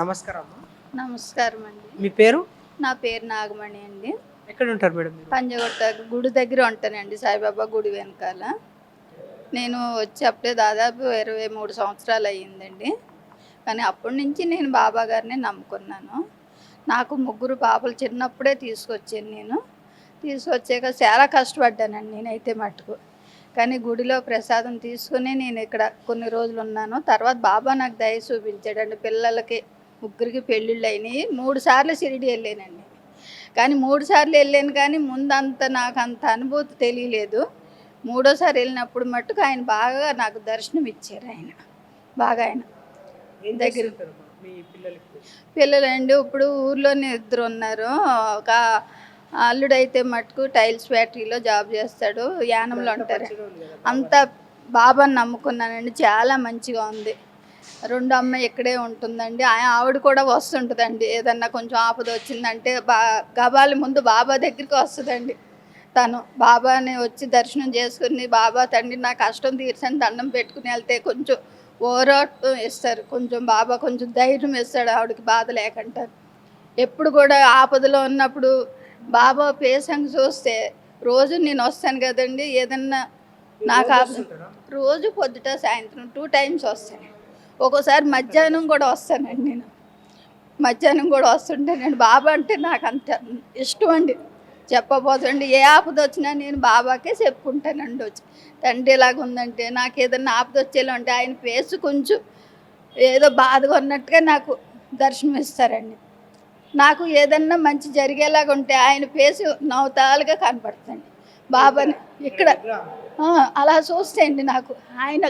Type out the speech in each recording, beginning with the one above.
నమస్కారం అమ్మా. నమస్కారం అండి మీ పేరు? నా పేరు నాగమణి అండి. ఎక్కడ ఉంటారు మేడం మీరు? పంజగుట్ట గుడి దగ్గర ఉంటానండి సాయిబాబా గుడి వెనకాల. నేను వచ్చి అప్పుడే దాదాపు ఇరవై మూడు సంవత్సరాలు అయ్యిందండి. కానీ అప్పటి నుంచి నేను బాబా గారిని నమ్ముకున్నాను. నాకు ముగ్గురు పాపలు చిన్నప్పుడే తీసుకొచ్చాను నేను. తీసుకొచ్చాక చాలా కష్టపడ్డానండి నేనైతే మట్టుకు కానీ గుడిలో ప్రసాదం తీసుకుని నేను ఇక్కడ కొన్ని రోజులు ఉన్నాను. తర్వాత బాబా నాకు దయ చూపించాడండి పిల్లలకి. ముగ్గురికి పెళ్ళిళ్ళు అయినాయి. మూడు సార్లు షిరిడి వెళ్ళానండి. కానీ మూడు సార్లు వెళ్ళాను కానీ ముందంత నాకు అంత అనుభూతి తెలియలేదు. మూడోసారి వెళ్ళినప్పుడు మట్టుకు ఆయన బాగా నాకు దర్శనం ఇచ్చారు ఆయన. బాగా ఆయన. దగ్గర- పిల్లలండి ఇప్పుడు ఊర్లోనే ఇద్దరు ఉన్నారు. ఒక అల్లుడైతే మటుకు టైల్స్ ఫ్యాక్టరీలో జాబ్ చేస్తాడు. యానంలో ఉంటారు. అంత బాబాని నమ్ముకున్నానండి. చాలా మంచిగా ఉంది. రెండు అమ్మాయి ఇక్కడే ఉంటుందండి. ఆ- ఆవిడ కూడా వస్తుంటుందండి. ఏదన్నా కొంచెం ఆపద వచ్చిందంటే బా గబాలి ముందు బాబా దగ్గరికి వస్తుందండి. తను బాబాని వచ్చి దర్శనం చేసుకుని బాబా తండ్రి నా కష్టం తీర్చని దండం పెట్టుకుని వెళ్తే కొంచెం ఓరాటం ఇస్తారు. కొంచెం బాబా కొంచెం ధైర్యం ఇస్తాడు ఆవిడకి బాధ లేకుండా ఎప్పుడు కూడా ఆపదలో ఉన్నప్పుడు బాబా పేసంగ్ చూస్తే రోజు నేను వస్తాను కదండి ఏదన్నా నాకు? రోజు పొద్దుట సాయంత్రం టూ టైమ్స్ వస్తాను ఒక్కోసారి మధ్యాహ్నం కూడా వస్తానండి నేను. మధ్యాహ్నం కూడా వస్తుంటే నేను బాబా అంటే నాకు అంత ఇష్టం అండి. చెప్పబోతుండి ఏ ఆపద వచ్చినా నేను బాబాకే చెప్పుకుంటానండి వచ్చి. తండ్రి ఎలాగ ఉందంటే నాకు ఏదన్నా ఆపద వచ్చేలా ఉంటే ఆయన ఫేస్ కొంచెం ఏదో బాధగా ఉన్నట్టుగా నాకు దర్శనం ఇస్తారండి. నాకు ఏదన్నా మంచి జరిగేలాగా ఉంటే ఆయన ఫేస్ నవతాలుగా కనపడుతుంది బాబాని ఇక్కడ అలా చూస్తే అండి నాకు. ఆయన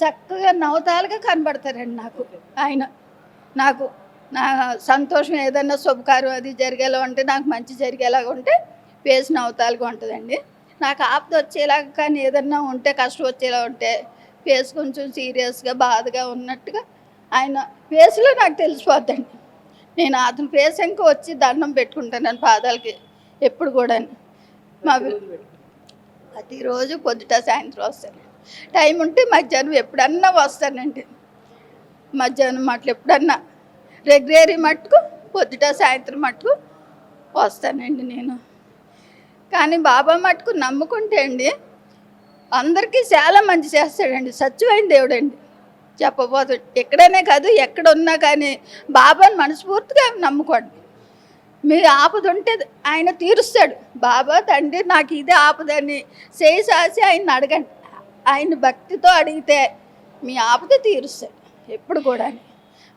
చక్కగా నవతాలుగా కనబడతారండి నాకు. ఆయన నాకు నా సంతోషం ఏదన్నా శుభకార్యం అది జరిగేలా ఉంటే నాకు మంచి జరిగేలాగా ఉంటే ఫేస్ నవతాలుగా ఉంటుందండి. నాకు ఆపద వచ్చేలాగా కానీ ఏదన్నా ఉంటే కష్టం వచ్చేలా ఉంటే ఫేస్ కొంచెం సీరియస్గా బాధగా ఉన్నట్టుగా ఆయన ఫేస్లో నాకు తెలిసిపోద్దండి. నేను అతని ఫేస్ ఇంకా వచ్చి దండం పెట్టుకుంటాను పాదాలకి ఎప్పుడు కూడా మా. ప్రతిరోజు పొద్దుట సాయంత్రం వస్తాను. టైం ఉంటే మధ్యాహ్నం ఎప్పుడన్నా వస్తానండి. మధ్యాహ్నం మాటలు ఎప్పుడన్నా రెగ్యులరీ మట్టుకు పొద్దుట సాయంత్రం మట్టుకు వస్తానండి నేను. కానీ బాబా మట్టుకు నమ్ముకుంటే అండి అందరికీ చాలా మంచి చేస్తాడండి. సత్యమైన దేవుడండి. చెప్పబోతు ఎక్కడనే కాదు ఎక్కడ ఉన్నా కానీ బాబాని మనస్ఫూర్తిగా నమ్ముకోండి. మీ ఆపద ఉంటే ఆయన తీరుస్తాడు. బాబా తండ్రి నాకు ఇదే ఆపదని చేసి ఆయన అడగండి. ఆయన భక్తితో అడిగితే మీ ఆపద తీరుస్తాడు ఎప్పుడు కూడా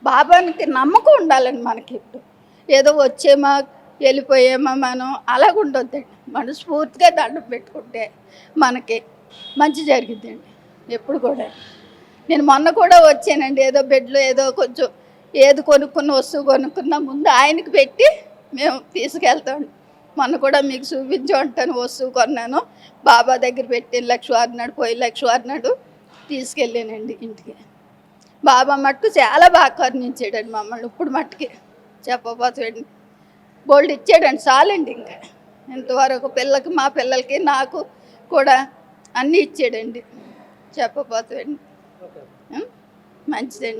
బాబానికి నమ్మకం ఉండాలండి మనకి ఇప్పుడు. ఏదో వచ్చేమా వెళ్ళిపోయేమా మనం అలాగ ఉండొద్దండి. మనస్ఫూర్తిగా దండం పెట్టుకుంటే మనకి మంచి జరిగిద్దండి ఎప్పుడు కూడా నేను మొన్న కూడా వచ్చానండి ఏదో బెడ్లో ఏదో కొంచెం ఏది కొనుక్కున్న వస్తువు కొనుక్కున్న ముందు ఆయనకి పెట్టి మేము తీసుకెళ్తాం. మొన్న కూడా మీకు చూపించి ఉంటాను వస్తువు కొన్నాను. బాబా దగ్గర పెట్టి లక్ష అన్నాడు పోయి లక్ష అన్నాడు తీసుకెళ్ళానండి ఇంటికి. బాబా మట్టుకు చాలా బాగా కరుణించాడండి మమ్మల్ని ఇప్పుడు మట్టుకి చెప్పబోతాడు బోల్డ్ ఇచ్చాడండి చాలండి ఇంకా. ఇంతవరకు పిల్లకి మా పిల్లలకి నాకు కూడా అన్నీ ఇచ్చాడండి. చెప్పబోతాడు ఓకే. మంచిదండి.